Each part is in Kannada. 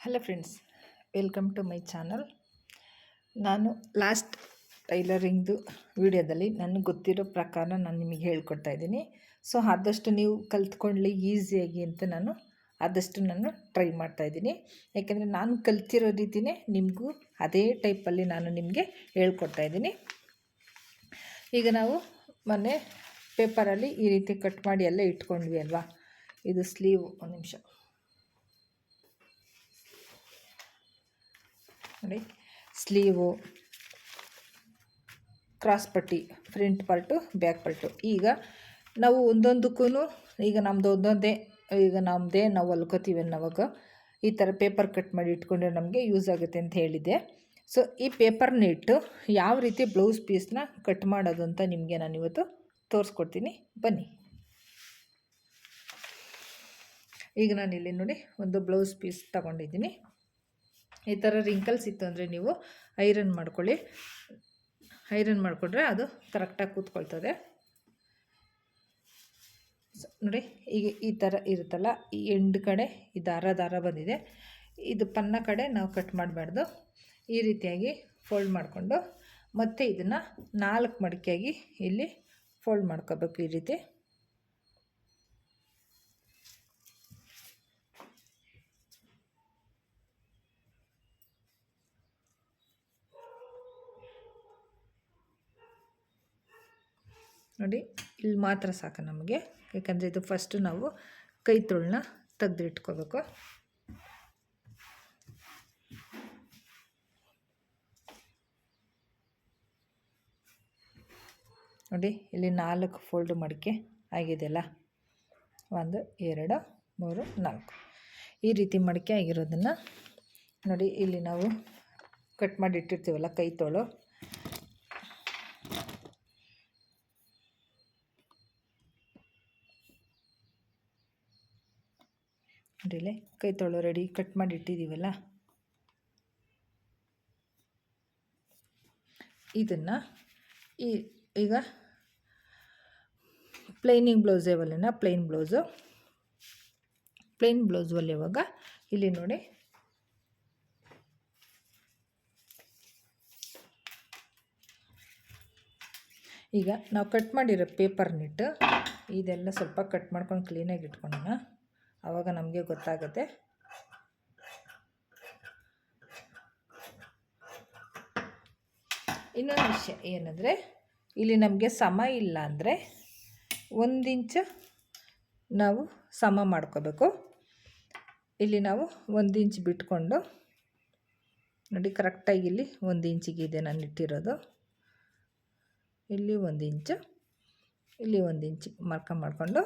Hello friends, welcome to my channel. ನಾನು ಲಾಸ್ಟ್ ಟೈಲರಿಂಗ್ದು ವಿಡಿಯೋದಲ್ಲಿ ನನಗೆ ಗೊತ್ತಿರೋ ಪ್ರಕಾರ ನಾನು ನಿಮಗೆ ಹೇಳ್ಕೊಡ್ತಾ ಇದ್ದೀನಿ. ಸೊ, ಆದಷ್ಟು ನೀವು ಕಲ್ತ್ಕೊಳ್ಳಿ ಈಸಿಯಾಗಿ ಅಂತ ನಾನು ಆದಷ್ಟು ನಾನು ಟ್ರೈ ಮಾಡ್ತಾ ಇದ್ದೀನಿ. ಯಾಕೆಂದರೆ ನಾನು ಕಲ್ತಿರೋ ರೀತಿಯೇ ನಿಮಗೂ ಅದೇ ಟೈಪಲ್ಲಿ ನಾನು ನಿಮಗೆ ಹೇಳ್ಕೊಡ್ತಾ ಇದ್ದೀನಿ. ಈಗ ನಾವು ಮೊನ್ನೆ ಪೇಪರಲ್ಲಿ ಈ ರೀತಿ ಕಟ್ ಮಾಡಿ ಎಲ್ಲ ಇಟ್ಕೊಂಡ್ವಿ ಅಲ್ವಾ? ಇದು ಸ್ಲೀವ್, ಒಂದು ನಿಮಿಷ. ನೋಡಿ ಸ್ಲೀವು, ಕ್ರಾಸ್ ಪಟ್ಟಿ, ಫ್ರಂಟ್ ಪಾರ್ಟು, ಬ್ಯಾಕ್ ಪಾರ್ಟು. ಈಗ ನಾವು ಒಂದೊಂದಕ್ಕೂ ಈಗ ನಮ್ಮದು ಒಂದೊಂದೇ, ಈಗ ನಮ್ಮದೇ ನಾವು ಹೊಲ್ಕೋತೀವಿ ಅನ್ನೋವಾಗ ಈ ಥರ ಪೇಪರ್ ಕಟ್ ಮಾಡಿ ಇಟ್ಕೊಂಡ್ರೆ ನಮಗೆ ಯೂಸ್ ಆಗುತ್ತೆ ಅಂತ ಹೇಳಿದ್ದೆ. ಸೊ, ಈ ಪೇಪರ್ನ ಇಟ್ಟು ಯಾವ ರೀತಿ ಬ್ಲೌಸ್ ಪೀಸ್ನ ಕಟ್ ಮಾಡೋದು ಅಂತ ನಿಮಗೆ ನಾನು ಇವತ್ತು ತೋರಿಸ್ಕೊಡ್ತೀನಿ. ಬನ್ನಿ. ಈಗ ನಾನು ಇಲ್ಲಿ ನೋಡಿ ಒಂದು ಬ್ಲೌಸ್ ಪೀಸ್ ತಗೊಂಡಿದ್ದೀನಿ. ಈ ಥರ ರಿಂಕಲ್ಸ್ ಇತ್ತು ಅಂದರೆ ನೀವು ಐರನ್ ಮಾಡ್ಕೊಳ್ಳಿ. ಐರನ್ ಮಾಡಿಕೊಂಡ್ರೆ ಅದು ಕರೆಕ್ಟಾಗಿ ಕೂತ್ಕೊಳ್ತದೆ. ನೋಡಿ, ಈಗ ಈ ಥರ ಇರುತ್ತಲ್ಲ, ಈ ಎಂಡ್ ಕಡೆ ಈ ದಾರ ದಾರ ಬಂದಿದೆ. ಇದು ಪನ್ನ ಕಡೆ ನಾವು ಕಟ್ ಮಾಡಬಾರ್ದು. ಈ ರೀತಿಯಾಗಿ ಫೋಲ್ಡ್ ಮಾಡಿಕೊಂಡು ಮತ್ತು ಇದನ್ನು ನಾಲ್ಕು ಮಡಿಕೆಯಾಗಿ ಇಲ್ಲಿ ಫೋಲ್ಡ್ ಮಾಡ್ಕೋಬೇಕು ಈ ರೀತಿ. ನೋಡಿ, ಇಲ್ಲಿ ಮಾತ್ರ ಸಾಕು ನಮಗೆ. ಯಾಕಂದರೆ ಇದು ಫಸ್ಟು ನಾವು ಕೈ ತೊಳನ್ನ ತೆಗೆದಿಟ್ಕೋಬೇಕು. ನೋಡಿ, ಇಲ್ಲಿ ನಾಲ್ಕು ಫೋಲ್ಡ್ ಮಡಿಕೆ ಆಗಿದೆಯಲ್ಲ? ಒಂದು, ಎರಡು, ಮೂರು, ನಾಲ್ಕು. ಈ ರೀತಿ ಮಡಿಕೆ ಆಗಿರೋದನ್ನು ನೋಡಿ, ಇಲ್ಲಿ ನಾವು ಕಟ್ ಮಾಡಿ ಇಟ್ಟಿರ್ತೀವಲ್ಲ ಕೈ ತೊಳು. ನೋಡಿಲೆ ಕೈ ತೊಳೋ ರೆಡಿ ಕಟ್ ಮಾಡಿ ಇಟ್ಟಿದ್ದೀವಲ್ಲ? ಇದನ್ನು ಈ, ಈಗ ಪ್ಲೈನಿಂಗ್ ಬ್ಲೌಸ್ ಹೊಲೆನ ಪ್ಲೈನ್ ಬ್ಲೌಸು ಪ್ಲೈನ್ ಬ್ಲೌಸ್ ಯಾವಾಗ ಇಲ್ಲಿ ನೋಡಿ. ಈಗ ನಾವು ಕಟ್ ಮಾಡಿರೋ ಪೇಪರ್ನಿಟ್ಟು ಇದೆಲ್ಲ ಸ್ವಲ್ಪ ಕಟ್ ಮಾಡ್ಕೊಂಡು ಕ್ಲೀನಾಗಿ ಇಟ್ಕೊಳ್ಳೋಣ. ಆವಾಗ ನಮಗೆ ಗೊತ್ತಾಗುತ್ತೆ. ಇನ್ನೊಂದು ವಿಷಯ ಏನಂದರೆ, ಇಲ್ಲಿ ನಮಗೆ ಸಮ ಇಲ್ಲ ಅಂದರೆ ಒಂದು ಇಂಚು ನಾವು ಸಮ ಮಾಡ್ಕೋಬೇಕು. ಇಲ್ಲಿ ನಾವು ಒಂದು ಇಂಚ್ ಬಿಟ್ಕೊಂಡು, ನೋಡಿ ಕರೆಕ್ಟಾಗಿ ಇಲ್ಲಿ ಒಂದು ಇಂಚಿಗೆ ಇದೆ ನಾನು ಇಟ್ಟಿರೋದು. ಇಲ್ಲಿ ಒಂದು ಇಂಚು, ಇಲ್ಲಿ ಒಂದು ಇಂಚ್ ಮಾರ್ಕ ಮಾಡಿಕೊಂಡು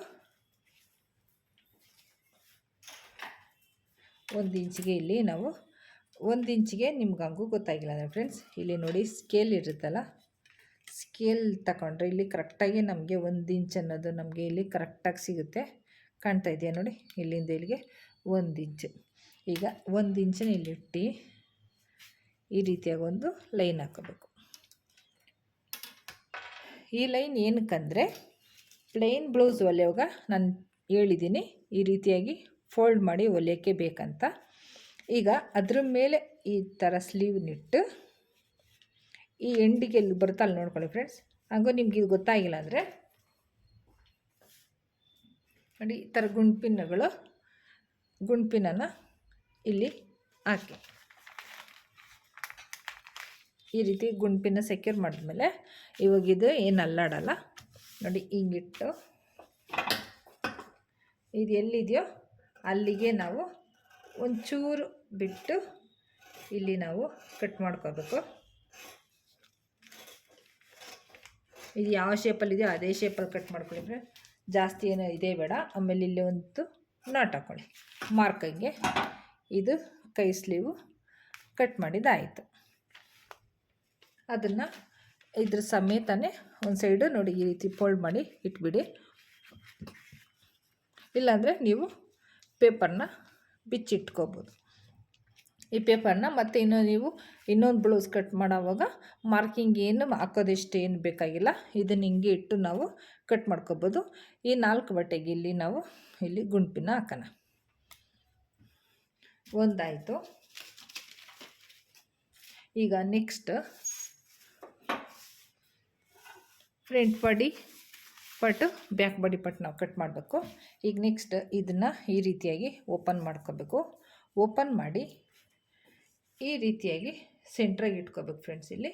ಒಂದು ಇಂಚಿಗೆ ಇಲ್ಲಿ ನಾವು ಒಂದು ಇಂಚಿಗೆ ನಿಮ್ಗೆ ಹಂಗೂ ಗೊತ್ತಾಗಿಲ್ಲ ಅಂದರೆ ಫ್ರೆಂಡ್ಸ್ ಇಲ್ಲಿ ನೋಡಿ ಸ್ಕೇಲ್ ಇರುತ್ತಲ್ಲ? ಸ್ಕೇಲ್ ತಗೊಂಡ್ರೆ ಇಲ್ಲಿ ಕರೆಕ್ಟಾಗಿ ನಮಗೆ ಒಂದು ಇಂಚ್ ಅನ್ನೋದು ನಮಗೆ ಇಲ್ಲಿ ಕರೆಕ್ಟಾಗಿ ಸಿಗುತ್ತೆ. ಕಾಣ್ತಾ ಇದೆಯಾ ನೋಡಿ? ಇಲ್ಲಿಂದ ಇಲ್ಲಿಗೆ ಒಂದು ಇಂಚ್. ಈಗ ಒಂದು ಇಂಚನ್ನ ಇಲ್ಲಿಟ್ಟು ಈ ರೀತಿಯಾಗಿ ಒಂದು ಲೈನ್ ಹಾಕೋಬೇಕು. ಈ ಲೈನ್ ಏನಕ್ಕಂದರೆ ಪ್ಲೇನ್ ಬ್ಲೌಸ್ ಹೊಲಿಯುವಾಗ ನಾನು ಹೇಳಿದ್ದೀನಿ. ಈ ರೀತಿಯಾಗಿ ಫೋಲ್ಡ್ ಮಾಡಿ ಹೊಲಿಯೋಕ್ಕೆ ಬೇಕಂತ. ಈಗ ಅದ್ರ ಮೇಲೆ ಈ ಥರ ಸ್ಲೀವ್ನಿಟ್ಟು ಈ ಎಂಡಿಗೆ ಎಲ್ಲಿ ಬರುತ್ತಲ್ಲ ನೋಡ್ಕೊಳ್ಳಿ ಫ್ರೆಂಡ್ಸ್ ಹಾಗೂ ನಿಮ್ಗೆ ಇದು ಗೊತ್ತಾಗಿಲ್ಲ ಅಂದರೆ ನೋಡಿ ಈ ಥರ ಗುಂಡ್ಪಿನ್ಗಳು ಗುಂಡ್ಪಿನನ್ನು ಇಲ್ಲಿ ಹಾಕಿ. ಈ ರೀತಿ ಗುಂಡ್ಪಿನ ಸೆಕ್ಯೂರ್ ಮಾಡಿದ್ಮೇಲೆ ಇವಾಗಿದು ಏನು ಅಲ್ಲಾಡಲ್ಲ. ನೋಡಿ ಹಿಂಗಿಟ್ಟು ಇದು ಎಲ್ಲಿದೆಯೋ ಅಲ್ಲಿಗೆ ನಾವು ಒಂಚೂರು ಬಿಟ್ಟು ಇಲ್ಲಿ ನಾವು ಕಟ್ ಮಾಡ್ಕೋಬೇಕು. ಇದು ಯಾವ ಶೇಪಲ್ಲಿದೆಯೋ ಅದೇ ಶೇಪಲ್ಲಿ ಕಟ್ ಮಾಡ್ಕೊಳ್ಳಿದ್ರೆ ಜಾಸ್ತಿ ಏನೋ ಇದೇ ಬೇಡ. ಆಮೇಲೆ ಇಲ್ಲಿ ಒಂದು ನಾಟ್ ಹಾಕ್ಕೊಳ್ಳಿ ಮಾರ್ಕಂಗೆ ಇದು ಕೈ ಸ್ಲೀವು ಕಟ್ ಮಾಡಿದ್ದಾಯಿತು ಅದನ್ನು ಇದ್ರ ಸಮೇತನೇ ಒಂದು ಸೈಡು ನೋಡಿ ಈ ರೀತಿ ಫೋಲ್ಡ್ ಮಾಡಿ ಇಟ್ಬಿಡಿ. ಇಲ್ಲಾಂದರೆ ನೀವು ಪೇಪರ್ನ ಬಿಚ್ಚಿಟ್ಕೋಬೋದು. ಈ ಪೇಪರ್ನ ಮತ್ತು ಇನ್ನೂ ನೀವು ಇನ್ನೊಂದು ಬ್ಲೌಸ್ ಕಟ್ ಮಾಡೋವಾಗ ಮಾರ್ಕಿಂಗ್ ಏನು ಹಾಕೋದಿಷ್ಟು ಏನು ಬೇಕಾಗಿಲ್ಲ ಇದನ್ನು ಹಿಂಗೆ ಇಟ್ಟು ನಾವು ಕಟ್ ಮಾಡ್ಕೋಬೋದು. ಈ ನಾಲ್ಕು ಬಟ್ಟೆಗೆ ಇಲ್ಲಿ ನಾವು ಇಲ್ಲಿ ಗುಂಪಿನ ಹಾಕೋಣ. ಒಂದಾಯಿತು. ಈಗ ನೆಕ್ಸ್ಟ್ ಫ್ರಂಟ್ ಬಾಡಿ ಪಟ್ಟು ಬ್ಯಾಕ್ ಬಾಡಿ ಪಟ್ಟು ನಾವು ಕಟ್ ಮಾಡಬೇಕು. ಈಗ ನೆಕ್ಸ್ಟ್ ಇದನ್ನು ಈ ರೀತಿಯಾಗಿ ಓಪನ್ ಮಾಡ್ಕೋಬೇಕು. ಓಪನ್ ಮಾಡಿ ಈ ರೀತಿಯಾಗಿ ಸೆಂಟ್ರಾಗಿ ಇಟ್ಕೋಬೇಕು ಫ್ರೆಂಡ್ಸ್ ಇಲ್ಲಿ.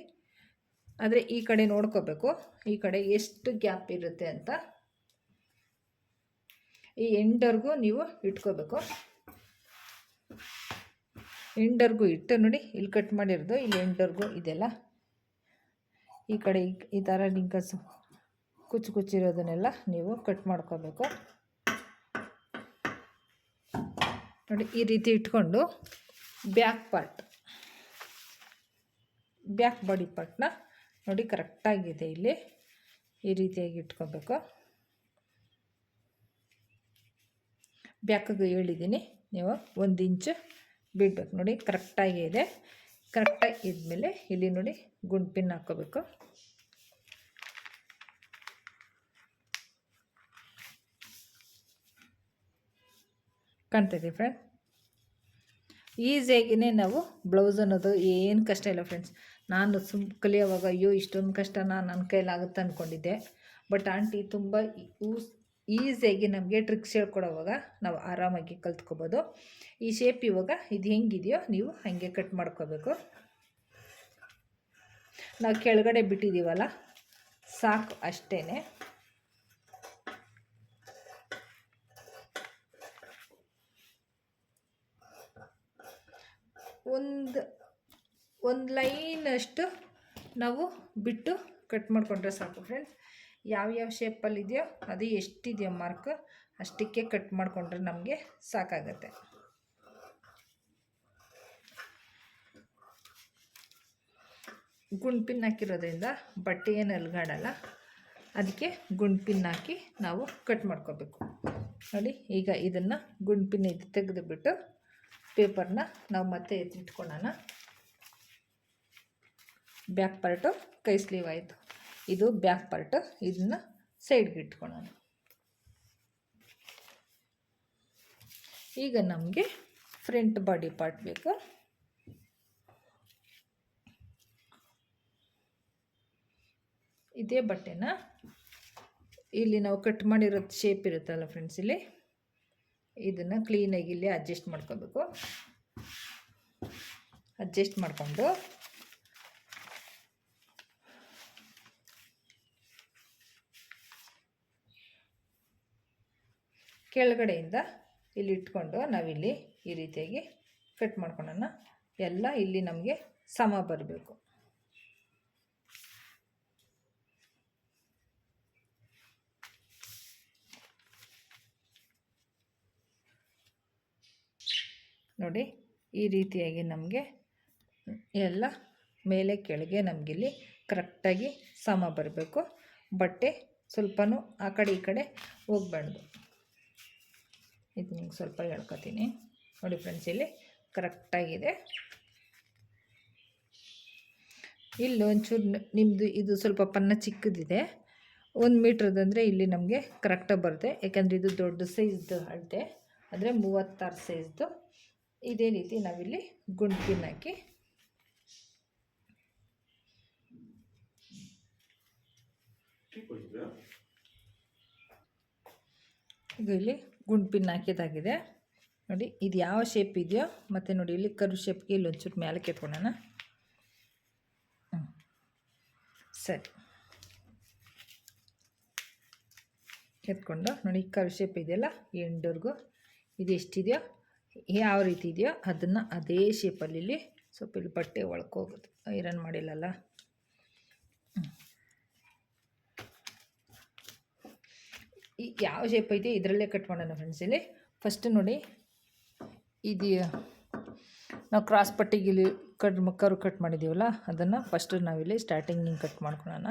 ಆದರೆ ಈ ಕಡೆ ನೋಡ್ಕೋಬೇಕು. ಈ ಕಡೆ ಎಷ್ಟು ಗ್ಯಾಪ್ ಇರುತ್ತೆ ಅಂತ. ಈ ಎಂಡರ್ಗೂ ನೀವು ಇಟ್ಕೋಬೇಕು. ಎಂಡರ್ಗೂ ಇಟ್ಟು ನೋಡಿ, ಇಲ್ಲಿ ಕಟ್ ಮಾಡಿರೋದು, ಇಲ್ಲಿ ಎಂಡರ್ಗೂ ಇದೆಲ್ಲ. ಈ ಕಡೆ ಈ ಥರ ಲಿಂಕಸ್ ಕುಚ್ಚು ಕುಚ್ಚಿರೋದನ್ನೆಲ್ಲ ನೀವು ಕಟ್ ಮಾಡ್ಕೋಬೇಕು. ನೋಡಿ, ಈ ರೀತಿ ಇಟ್ಕೊಂಡು ಬ್ಯಾಕ್ ಪಾರ್ಟ್, ಬ್ಯಾಕ್ ಬಾಡಿ ಪಾರ್ಟ್ನ ನೋಡಿ ಕರೆಕ್ಟಾಗಿದೆ ಇಲ್ಲಿ. ಈ ರೀತಿಯಾಗಿ ಇಟ್ಕೋಬೇಕು. ಬ್ಯಾಕಗೆ ಹೇಳಿದ್ದೀನಿ, ನೀವು ಒಂದು ಇಂಚು ಬಿಡಬೇಕು. ನೋಡಿ ಕರೆಕ್ಟಾಗಿ ಇದೆ ಕರೆಕ್ಟಾಗಿ ಇದ್ಮೇಲೆ ಇಲ್ಲಿ ನೋಡಿ ಗುಂಡು ಪಿನ್ ಹಾಕ್ಕೋಬೇಕು ಕಾಣ್ತಾಯಿದೆ ಫ್ರೆಂಡ್ ಈಸಿಯಾಗಿನೇ ನಾವು ಬ್ಲೌಸ್ ಅನ್ನೋದು ಏನು ಕಷ್ಟ ಇಲ್ಲ ಫ್ರೆಂಡ್ಸ್ ನಾನು ಸುಮ್ ಕಲಿಯೋವಾಗ, ಅಯ್ಯೋ, ಇಷ್ಟೊಂದು ಕಷ್ಟನ? ನನ್ನ ಕೈಲಾಗುತ್ತೆ ಅಂದ್ಕೊಂಡಿದ್ದೆ ಬಟ್ ಆಂಟಿ ತುಂಬ ಯೂಸ್ ಈಸಿಯಾಗಿ ನಮಗೆ ಟ್ರಿಕ್ಸ್ ಹೇಳ್ಕೊಡೋವಾಗ ನಾವು ಆರಾಮಾಗಿ ಕಲ್ತ್ಕೋಬೋದು. ಈ ಶೇಪ್ ಇವಾಗ ಇದು ಹೆಂಗಿದೆಯೋ ನೀವು ಹಾಗೆ ಕಟ್ ಮಾಡ್ಕೋಬೇಕು. ನಾವು ಕೆಳಗಡೆ ಬಿಟ್ಟಿದ್ದೀವಲ್ಲ ಸಾಕು ಅಷ್ಟೇ ಒಂದು ಒಂದು ಲೈನಷ್ಟು ನಾವು ಬಿಟ್ಟು ಕಟ್ ಮಾಡಿಕೊಂಡ್ರೆ ಸಾಕು ಫ್ರೆಂಡ್ಸ್ ಯಾವ್ಯಾವ ಶೇಪಲ್ಲಿ ಇದೆಯೋ ಅದು ಎಷ್ಟಿದೆಯೋ ಮಾರ್ಕ್ ಅಷ್ಟಕ್ಕೆ ಕಟ್ ಮಾಡಿಕೊಂಡ್ರೆ ನಮಗೆ ಸಾಕಾಗತ್ತೆ. ಗುಂಡ್ಪಿನ್ ಹಾಕಿರೋದ್ರಿಂದ ಬಟ್ಟೆ ಏನು ಅಲ್ಗಾಡಲ್ಲ ಅದಕ್ಕೆ ಗುಂಡ್ಪಿನ್ ಹಾಕಿ ನಾವು ಕಟ್ ಮಾಡ್ಕೋಬೇಕು. ನೋಡಿ, ಈಗ ಇದನ್ನು ಗುಂಡ್ಪಿನ್ ಇದು ತೆಗೆದುಬಿಟ್ಟು ಪೇಪರ್ನ ನಾವು ಮತ್ತೆ ಎತ್ತಿಟ್ಕೊಳ್ಳೋಣ. ಬ್ಯಾಕ್ ಪಾರ್ಟು ಕೈ ಸ್ಲೀವ್ ಆಯಿತು. ಇದು ಬ್ಯಾಕ್ ಪಾರ್ಟು, ಇದನ್ನು ಸೈಡ್ಗೆ ಇಟ್ಕೊಳ್ಳೋಣ. ಈಗ ನಮಗೆ ಫ್ರಂಟ್ ಬಾಡಿ ಪಾರ್ಟ್ ಬೇಕು. ಇದೇ ಬಟ್ಟೆನ ಇಲ್ಲಿ ನಾವು ಕಟ್ ಮಾಡಿರೋದು ಶೇಪ್ ಇರುತ್ತಲ್ಲ ಫ್ರೆಂಡ್ಸ್ ಇಲ್ಲಿ? ಇದನ್ನು ಕ್ಲೀನಾಗಿ ಇಲ್ಲಿ ಅಡ್ಜಸ್ಟ್ ಮಾಡ್ಕೋಬೇಕು. ಅಡ್ಜಸ್ಟ್ ಮಾಡಿಕೊಂಡು ಕೆಳಗಡೆಯಿಂದ ಇಲ್ಲಿ ಇಟ್ಕೊಂಡು ನಾವಿಲ್ಲಿ ಈ ರೀತಿಯಾಗಿ ಕಟ್ ಮಾಡ್ಕೊಳ್ಳೋಣ ಎಲ್ಲ ಇಲ್ಲಿ ನಮಗೆ ಸಮ ಬರಬೇಕು. ನೋಡಿ ಈ ರೀತಿಯಾಗಿ ನಮಗೆ ಎಲ್ಲ ಮೇಲೆ ಕೆಳಗೆ ನಮಗಿಲ್ಲಿ ಕರೆಕ್ಟಾಗಿ ಸಮ ಬರಬೇಕು. ಬಟ್ಟೆ ಸ್ವಲ್ಪನೂ ಆ ಕಡೆ ಈ ಕಡೆ ಹೋಗ್ಬಾರ್ದು. ಇದು ನಿಮ್ಗೆ ಸ್ವಲ್ಪ ಹೇಳ್ಕೊತೀನಿ. ನೋಡಿ ಫ್ರೆಂಡ್ಸ್, ಇಲ್ಲಿ ಕರೆಕ್ಟಾಗಿದೆ. ಇಲ್ಲಿ ಒಂಚೂರು ನಿಮ್ಮದು ಇದು ಸ್ವಲ್ಪ ಪನ್ನ ಚಿಕ್ಕದಿದೆ. ಒಂದು ಮೀಟ್ರದಂದರೆ ಇಲ್ಲಿ ನಮಗೆ ಕರೆಕ್ಟಾಗಿ ಬರುತ್ತೆ. ಯಾಕೆಂದರೆ ಇದು ದೊಡ್ಡ ಸೈಜ್ದು ಅಳತೆ. ಅಂದರೆ ಮೂವತ್ತಾರು ಸೈಜ್ದು ಇದೇ ರೀತಿ ನಾವಿಲ್ಲಿ ಗುಂಡು ಪಿನ್ ಹಾಕಿ ಇದು ಇಲ್ಲಿ ಗುಂಡು ಪಿನ್ ಹಾಕಿದಾಗಿದೆ. ನೋಡಿ ಇದು ಯಾವ ಶೇಪ್ ಇದೆಯೋ ಮತ್ತು ನೋಡಿ ಇಲ್ಲಿ ಕರು ಶೇಪ್ಗೆ ಇಲ್ಲಿ ಒಂಚೂರು ಮೇಲೆ ಕೆತ್ಕೊಳ್ಳೋಣ ಹ್ಞೂ ಸರಿ. ಕೆತ್ಕೊಂಡು ನೋಡಿ ಕರು ಶೇಪ್ ಇದೆಯಲ್ಲ ಎಂಡರ್ಗೂ. ಇದು ಎಷ್ಟಿದೆಯೋ ಯಾವ ರೀತಿ ಇದೆಯೋ ಅದನ್ನು ಅದೇ ಶೇಪಲ್ಲಿ ಇಲ್ಲಿ ಸ್ವಲ್ಪ ಇಲ್ಲಿ ಬಟ್ಟೆ ಒಳಕೋಗೋದು ಐರನ್ ಮಾಡಿಲ್ಲಲ್ಲ? ಈ ಯಾವ ಶೇಪ್ ಐತೆ ಇದರಲ್ಲೇ ಕಟ್ ಮಾಡೋಣ ಫ್ರೆಂಡ್ಸ್ ಇಲ್ಲಿ. ಫಸ್ಟ್ ನೋಡಿ, ಇದು ನಾವು ಕ್ರಾಸ್ ಪಟ್ಟಿಗೆ ಇಲ್ಲಿ ಕಟ್ ಕರು ಕಟ್ ಮಾಡಿದ್ದೀವಲ್ಲ ಅದನ್ನು ಫಸ್ಟ್ ನಾವಿಲ್ಲಿ ಸ್ಟಾರ್ಟಿಂಗ್ ಹಿಂಗೆ ಕಟ್ ಮಾಡ್ಕೊಳೋಣ.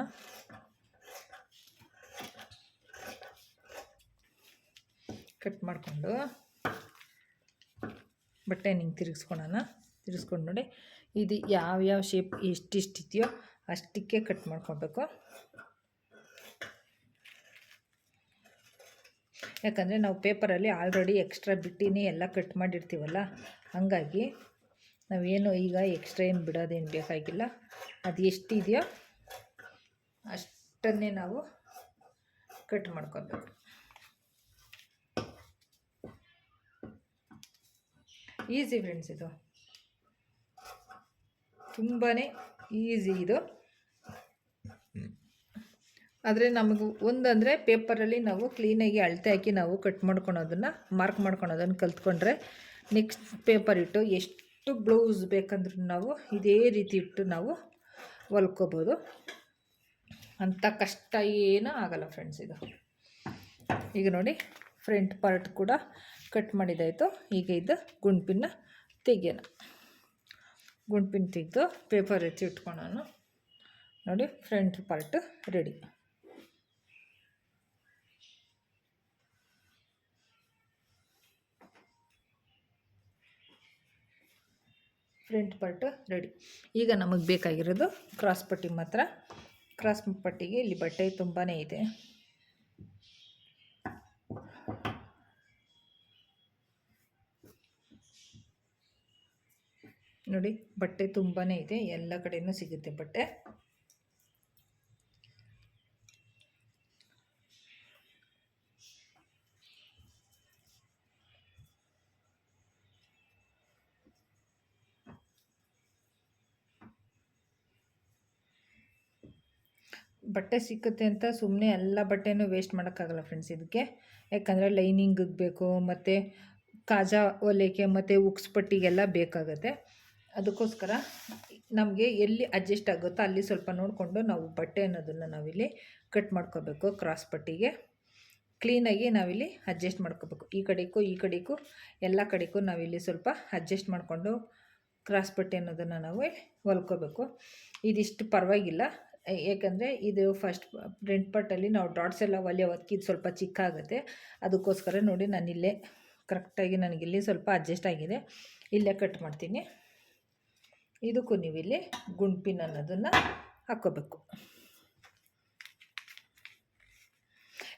ಕಟ್ ಮಾಡಿಕೊಂಡು ಬಟ್ಟೆ ಹಿಂಗೆ ತಿರುಗಿಸ್ಕೊಳೋಣ. ತಿರುಗಿಸ್ಕೊಂಡು ನೋಡಿ, ಇದು ಯಾವ್ಯಾವ ಶೇಪ್ ಎಷ್ಟಿಷ್ಟು ಇದೆಯೋ ಅಷ್ಟಕ್ಕೆ ಕಟ್ ಮಾಡ್ಕೊಬೇಕು. ಯಾಕಂದರೆ ನಾವು ಪೇಪರಲ್ಲಿ ಆಲ್ರೆಡಿ ಎಕ್ಸ್ಟ್ರಾ ಬಿಟ್ಟಿನೇ ಎಲ್ಲ ಕಟ್ ಮಾಡಿರ್ತೀವಲ್ಲ, ಹಾಗಾಗಿ ನಾವೇನು ಈಗ ಎಕ್ಸ್ಟ್ರಾ ಏನು ಬಿಡೋದೇನು ಬೇಕಾಗಿಲ್ಲ. ಅದು ಎಷ್ಟಿದೆಯೋ ಅಷ್ಟನ್ನೇ ನಾವು ಕಟ್ ಮಾಡ್ಕೋಬೇಕು. ಈಸಿ ಫ್ರೆಂಡ್ಸ್ ಇದು. ತುಂಬಾ ಈಸಿ ಇದು. ಆದರೆ ನಮಗೂ ಒಂದಂದರೆ ಪೇಪರಲ್ಲಿ ನಾವು ಕ್ಲೀನಾಗಿ ಅಳತೆ ಹಾಕಿ ನಾವು ಕಟ್ ಮಾಡ್ಕೊಳೋದನ್ನು ಮಾರ್ಕ್ ಮಾಡ್ಕೊಳೋದನ್ನು ಕಲ್ತ್ಕೊಂಡ್ರೆ ನೆಕ್ಸ್ಟ್ ಪೇಪರ್ ಇಟ್ಟು ಎಷ್ಟು ಬ್ಲೌಸ್ ಬೇಕಂದ್ರೂ ನಾವು ಇದೇ ರೀತಿ ಇಟ್ಟು ನಾವು ಹೊಲ್ಕೋಬೋದು. ಅಂಥ ಕಷ್ಟ ಏನೂ ಆಗಲ್ಲ ಫ್ರೆಂಡ್ಸ್ ಇದು. ಈಗ ನೋಡಿ. ಫ್ರಂಟ್ ಪಾರ್ಟ್ ಕೂಡ ಕಟ್ ಮಾಡಿದಾಯಿತು. ಈಗ ಇದು ಗುಂಡ್ಪಿನ ತೆಗೆಯೋಣ. ಗುಂಡ್ಪಿನ ತೆಗೆದು ಪೇಪರ್ ಎತ್ತಿ ಇಟ್ಕೊಳ್ಳೋಣ. ನೋಡಿ, front part ready. Front part ready. ಈಗ ನಮಗೆ ಬೇಕಾಗಿರೋದು ಕ್ರಾಸ್ ಪಟ್ಟಿ ಮಾತ್ರ. ಕ್ರಾಸ್ ಪಟ್ಟಿಗೆ ಇಲ್ಲಿ ಬಟ್ಟೆ ತುಂಬಾ ಇದೆ. ನೋಡಿ, ಬಟ್ಟೆ ತುಂಬಾ ಇದೆ, ಎಲ್ಲ ಕಡೆಯೂ ಸಿಗುತ್ತೆ ಬಟ್ಟೆ. ಬಟ್ಟೆ ಸಿಕ್ಕುತ್ತೆ ಅಂತ ಸುಮ್ಮನೆ ಎಲ್ಲ ಬಟ್ಟೆನೂ ವೇಸ್ಟ್ ಮಾಡೋಕ್ಕಾಗಲ್ಲ ಫ್ರೆಂಡ್ಸ್ ಇದಕ್ಕೆ ಯಾಕಂದರೆ ಲೈನಿಂಗಿಗೆ ಬೇಕು, ಮತ್ತು ಕಾಜಾ ಒಲೆಗೆ, ಮತ್ತು ಉಕ್ಸ್ ಪಟ್ಟಿಗೆಲ್ಲ ಬೇಕಾಗುತ್ತೆ. ಅದಕ್ಕೋಸ್ಕರ ನಮಗೆ ಎಲ್ಲಿ ಅಡ್ಜಸ್ಟ್ ಆಗುತ್ತೋ ಅಲ್ಲಿ ಸ್ವಲ್ಪ ನೋಡಿಕೊಂಡು ನಾವು ಬಟ್ಟೆ ಅನ್ನೋದನ್ನು ನಾವಿಲ್ಲಿ ಕಟ್ ಮಾಡ್ಕೋಬೇಕು ಕ್ರಾಸ್ ಪಟ್ಟಿಗೆ. ಕ್ಲೀನಾಗಿ ನಾವಿಲ್ಲಿ ಅಡ್ಜಸ್ಟ್ ಮಾಡ್ಕೋಬೇಕು. ಈ ಕಡೆಗೂ ಈ ಕಡೆಗೂ ಎಲ್ಲ ಕಡೆಗೂ ನಾವಿಲ್ಲಿ ಸ್ವಲ್ಪ ಅಡ್ಜಸ್ಟ್ ಮಾಡಿಕೊಂಡು ಕ್ರಾಸ್ ಪಟ್ಟಿ ಅನ್ನೋದನ್ನು ನಾವು ಹೊಲ್ಕೋಬೇಕು. ಇದಿಷ್ಟು ಪರವಾಗಿಲ್ಲ. ಏಕೆಂದರೆ ಇದು ಫಸ್ಟ್ ಪ್ರಿಂಟ್ ಪಟ್ಟಲ್ಲಿ ನಾವು ಡಾಟ್ಸ್ ಎಲ್ಲ ಒಲೆ ಇದು ಸ್ವಲ್ಪ ಚಿಕ್ಕ ಆಗುತ್ತೆ ಅದಕ್ಕೋಸ್ಕರ ನೋಡಿ ನಾನಿಲ್ಲೇ ಕರೆಕ್ಟಾಗಿ ನನಗಿಲ್ಲಿ ಸ್ವಲ್ಪ ಅಡ್ಜಸ್ಟ್ ಆಗಿದೆ. ಇಲ್ಲೇ ಕಟ್ ಮಾಡ್ತೀನಿ. ಇದಕ್ಕೂ ನೀವಿಲ್ಲಿ ಗುಂಡ್ಪಿನ್ ಅನ್ನೋದನ್ನು ಹಾಕ್ಕೋಬೇಕು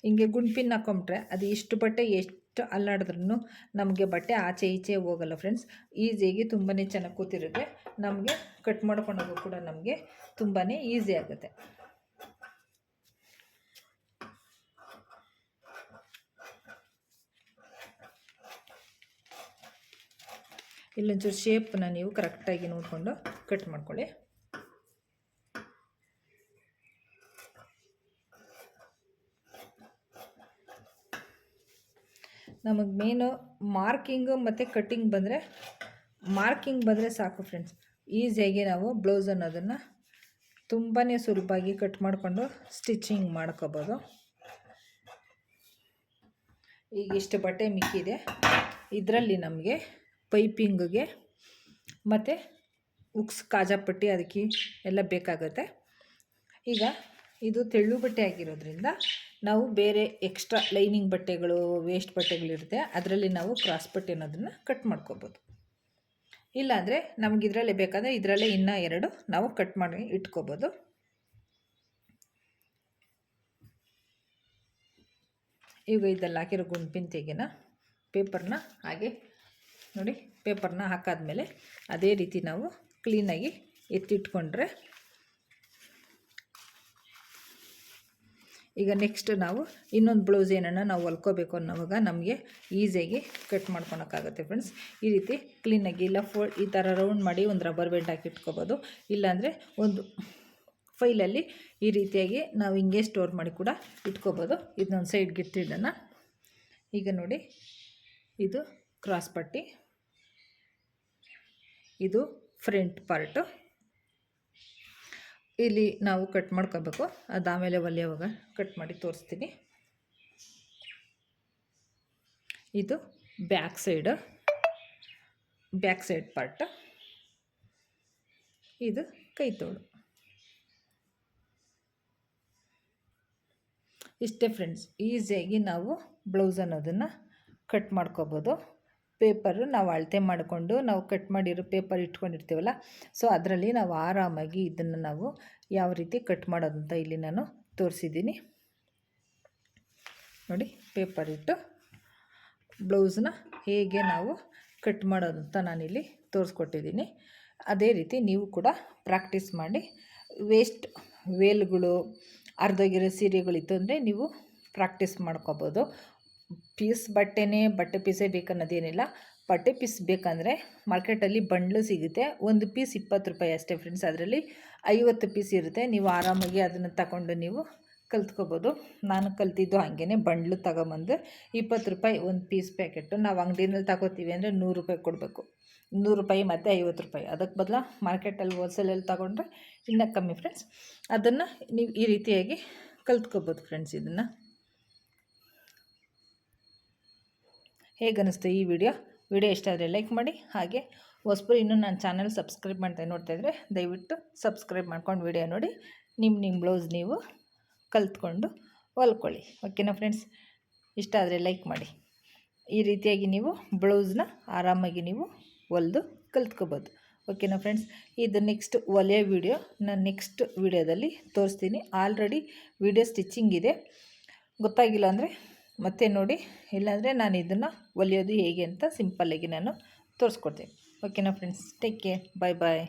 ಹಿಂಗೆ ಗುಂಡ್ಪಿನ್ ಹಾಕೊಂಬಿಟ್ರೆ ಅದು ಇಷ್ಟು ಬಟ್ಟೆ ಎಷ್ಟು ಅಲ್ಲಾಡಿದ್ರೂ ನಮಗೆ ಬಟ್ಟೆ ಆಚೆ ಈಚೆ ಹೋಗಲ್ಲ ಫ್ರೆಂಡ್ಸ್. ಈಸಿಯಾಗಿ ತುಂಬಾ ಚೆನ್ನಾಗಿ ಕೂತಿರುತ್ತೆ. ನಮಗೆ ಕಟ್ ಮಾಡ್ಕೊಂಡೋಗೋ ಕೂಡ ನಮಗೆ ತುಂಬಾ ಈಸಿ ಆಗುತ್ತೆ. ಇಲ್ಲೊಂಚೂರು ಶೇಪನ್ನ ನೀವು ಕರೆಕ್ಟಾಗಿ ನೋಡಿಕೊಂಡು ಕಟ್ ಮಾಡ್ಕೊಳ್ಳಿ. ನಮಗೆ ಮೇನು ಮಾರ್ಕಿಂಗು ಮತ್ತು ಕಟ್ಟಿಂಗ್ ಬಂದರೆ ಮಾರ್ಕಿಂಗ್ ಬಂದರೆ ಸಾಕು ಫ್ರೆಂಡ್ಸ್ ಈಸಿಯಾಗಿ ನಾವು ಬ್ಲೌಸ್ ಅನ್ನೋದನ್ನು ತುಂಬಾ ಸುಲಭವಾಗಿ ಕಟ್ ಮಾಡಿಕೊಂಡು ಸ್ಟಿಚಿಂಗ್ ಮಾಡ್ಕೋಬೋದು. ಈಗ ಇಷ್ಟು ಬಟ್ಟೆ ಮಿಕ್ಕಿದೆ. ಇದರಲ್ಲಿ ನಮಗೆ ಪೈಪಿಂಗ್ಗೆ ಮತ್ತು ಉಕ್ಸ್ ಕಾಜಾಪಟ್ಟಿ ಅದಕ್ಕೆ ಎಲ್ಲ ಬೇಕಾಗುತ್ತೆ. ಈಗ ಇದು ತೆಳ್ಳು ಬಟ್ಟೆ ಆಗಿರೋದ್ರಿಂದ ನಾವು ಬೇರೆ ಎಕ್ಸ್ಟ್ರಾ ಲೈನಿಂಗ್ ಬಟ್ಟೆಗಳು, ವೇಸ್ಟ್ ಬಟ್ಟೆಗಳಿರುತ್ತೆ, ಅದರಲ್ಲಿ ನಾವು ಕ್ರಾಸ್ ಬಟ್ಟೆ ಅನ್ನೋದನ್ನು ಕಟ್ ಮಾಡ್ಕೋಬೋದು. ಇಲ್ಲಾಂದರೆ ನಮಗೆ ಇದರಲ್ಲೇ ಬೇಕಾದರೆ ಇದರಲ್ಲೇ ಇನ್ನೂ ಎರಡು ನಾವು ಕಟ್ ಮಾಡಿ ಇಟ್ಕೋಬೋದು. ಈಗ ಇದೆಲ್ಲ ಹಾಕಿರೋ ಗುಂಪಿನ ತೆಗೆನ ಪೇಪರ್ನ ಹಾಗೆ ನೋಡಿ, ಪೇಪರ್ನ ಹಾಕಾದ್ಮೇಲೆ ಅದೇ ರೀತಿ ನಾವು ಕ್ಲೀನಾಗಿ ಎತ್ತಿಟ್ಕೊಂಡ್ರೆ ಈಗ ನೆಕ್ಸ್ಟ್ ನಾವು ಇನ್ನೊಂದು ಬ್ಲೌಸ್ ಏನನ್ನ ನಾವು ಹೊಲ್ಕೋಬೇಕು ಅನ್ನೋವಾಗ ನಮಗೆ ಈಸಿಯಾಗಿ ಕಟ್ ಮಾಡ್ಕೊಳಕ್ಕಾಗುತ್ತೆ ಫ್ರೆಂಡ್ಸ್ ಈ ರೀತಿ ಕ್ಲೀನಾಗಿ ಇಲ್ಲ ಫೋ ಈ ಥರ ರೌಂಡ್ ಮಾಡಿ ಒಂದು ರಬ್ಬರ್ ಬೆಂಡ್ ಹಾಕಿ ಇಟ್ಕೋಬೋದು ಇಲ್ಲಾಂದರೆ ಒಂದು ಫೈಲಲ್ಲಿ ಈ ರೀತಿಯಾಗಿ ನಾವು ಹಿಂಗೆ ಸ್ಟೋರ್ ಮಾಡಿ ಕೂಡ ಇಟ್ಕೋಬೋದು. ಇದನ್ನೊಂದು ಸೈಡ್ಗೆ ಇಟ್ಟಿದ್ದನ್ನು ಈಗ ನೋಡಿ, ಇದು ಕ್ರಾಸ್ ಪಟ್ಟಿ. ಇದು ಫ್ರಂಟ್ ಪಾರ್ಟು. ಇಲ್ಲಿ ನಾವು ಕಟ್ ಮಾಡ್ಕೋಬೇಕು. ಅದು ಆಮೇಲೆ ಒಲೆಯುವಾಗ ಕಟ್ ಮಾಡಿ ತೋರಿಸ್ತೀನಿ. ಇದು back side, back side part. ಇದು ಕೈ ತೋಳು. ಇಷ್ಟೇ ಫ್ರೆಂಡ್ಸ್ ಈಸಿಯಾಗಿ ನಾವು ಬ್ಲೌಸ್ ಅನ್ನೋದನ್ನು ಕಟ್ ಮಾಡ್ಕೋಬೋದು. ಪೇಪರು ನಾವು ಅಳತೆ ಮಾಡಿಕೊಂಡು ನಾವು ಕಟ್ ಮಾಡಿರೋ ಪೇಪರ್ ಇಟ್ಕೊಂಡಿರ್ತೀವಲ್ಲ, ಸೊ ಅದರಲ್ಲಿ ನಾವು ಆರಾಮಾಗಿ ಇದನ್ನು ನಾವು ಯಾವ ರೀತಿ ಕಟ್ ಮಾಡೋದಂತ ಇಲ್ಲಿ ನಾನು ತೋರಿಸಿದ್ದೀನಿ. ನೋಡಿ, ಪೇಪರ್ ಇಟ್ಟು ಬ್ಲೌಸ್ನ ಹೇಗೆ ನಾವು ಕಟ್ ಮಾಡೋದು ಅಂತ ನಾನಿಲ್ಲಿ ತೋರಿಸ್ಕೊಟ್ಟಿದ್ದೀನಿ. ಅದೇ ರೀತಿ ನೀವು ಕೂಡ ಪ್ರಾಕ್ಟೀಸ್ ಮಾಡಿ. ವೇಸ್ಟ್ ವೇಲ್ಗಳು, ಅರ್ಧೋಗಿರೋ ಸೀರೆಗಳಿತ್ತು ಅಂದರೆ ನೀವು ಪ್ರಾಕ್ಟೀಸ್ ಮಾಡ್ಕೋಬೋದು. ಪೀಸ್ ಬಟ್ಟೆನೇ ಬಟ್ಟೆ ಪೀಸೇ ಬೇಕನ್ನೋದೇನಿಲ್ಲ. ಬಟ್ಟೆ ಪೀಸ್ ಬೇಕಂದರೆ ಮಾರ್ಕೆಟಲ್ಲಿ ಬಂಡ್ಲು ಸಿಗುತ್ತೆ. ಒಂದು ಪೀಸ್ ಇಪ್ಪತ್ತು ರೂಪಾಯಿ ಅಷ್ಟೇ ಫ್ರೆಂಡ್ಸ್ ಅದರಲ್ಲಿ. ಐವತ್ತು ಪೀಸ್ ಇರುತ್ತೆ. ನೀವು ಆರಾಮಾಗಿ ಅದನ್ನು ತಗೊಂಡು ನೀವು ಕಲ್ತ್ಕೋಬೋದು. ನಾನು ಕಲ್ತಿದ್ದು ಹಾಗೇ ಬಂಡ್ಲು ತಗೊಂಬಂದು ಇಪ್ಪತ್ತು ರೂಪಾಯಿ ಒಂದು ಪೀಸ್ ಪ್ಯಾಕೆಟು ನಾವು ಅಂಗಡಿನಲ್ಲಿ ತಗೋತೀವಿ ಅಂದರೆ ನೂರು ರೂಪಾಯಿ ಕೊಡಬೇಕು. ನೂರು ರೂಪಾಯಿ ಮತ್ತು ಐವತ್ತು ರೂಪಾಯಿ. ಅದಕ್ಕೆ ಬದಲ ಮಾರ್ಕೆಟಲ್ಲಿ ಹೋಲ್ಸೇಲಲ್ಲಿ ತಗೊಂಡ್ರೆ ಇನ್ನೂ ಕಮ್ಮಿ ಫ್ರೆಂಡ್ಸ್. ಅದನ್ನು ನೀವು ಈ ರೀತಿಯಾಗಿ ಕಲ್ತ್ಕೋಬೋದು ಫ್ರೆಂಡ್ಸ್ ಇದನ್ನು. ಹೇಗೆ ಅನ್ನಿಸ್ತು ಈ ವಿಡಿಯೋ? ವಿಡಿಯೋ ಇಷ್ಟ ಆದರೆ ಲೈಕ್ ಮಾಡಿ, ಹಾಗೆ ಹೊಸಬರು ಇನ್ನೂ ನನ್ನ ಚಾನಲ್ ಸಬ್ಸ್ಕ್ರೈಬ್ ಮಾಡ್ತಾ ನೋಡ್ತಾ ಇದ್ದರೆ ದಯವಿಟ್ಟು ಸಬ್ಸ್ಕ್ರೈಬ್ ಮಾಡ್ಕೊಂಡು ವಿಡಿಯೋ ನೋಡಿ. ನಿಮ್ಮ ನಿಮ್ಮ ಬ್ಲೌಸ್ ನೀವು ಕಲ್ತ್ಕೊಂಡು ಹೊಲ್ಕೊಳ್ಳಿ. ಓಕೆನಾ ಫ್ರೆಂಡ್ಸ್? ಇಷ್ಟ ಆದರೆ ಲೈಕ್ ಮಾಡಿ. ಈ ರೀತಿಯಾಗಿ ನೀವು ಬ್ಲೌಸ್ನ ಆರಾಮಾಗಿ ನೀವು ಹೊಲ್ದು ಕಲ್ತ್ಕೋಬೋದು. ಓಕೆನಾ ಫ್ರೆಂಡ್ಸ್? ಇದು ನೆಕ್ಸ್ಟ್ ಒಲೆಯ ವಿಡಿಯೋ. ನಾನು ನೆಕ್ಸ್ಟ್ ವಿಡಿಯೋದಲ್ಲಿ ತೋರಿಸ್ತೀನಿ. ಆಲ್ರೆಡಿ ವಿಡಿಯೋ ಸ್ಟಿಚ್ಚಿಂಗ್ ಇದೆ. ಗೊತ್ತಾಗಿಲ್ಲ ಅಂದರೆ ಮತ್ತೆ ನೋಡಿ, ಇಲ್ಲಾಂದರೆ ನಾನು ಇದನ್ನು ಒಲಿಯೋದು ಹೇಗೆ ಅಂತ ಸಿಂಪಲ್ಲಾಗಿ ನಾನು ತೋರಿಸ್ಕೊಡ್ತೀನಿ. ಓಕೆನಾ friends take care bye bye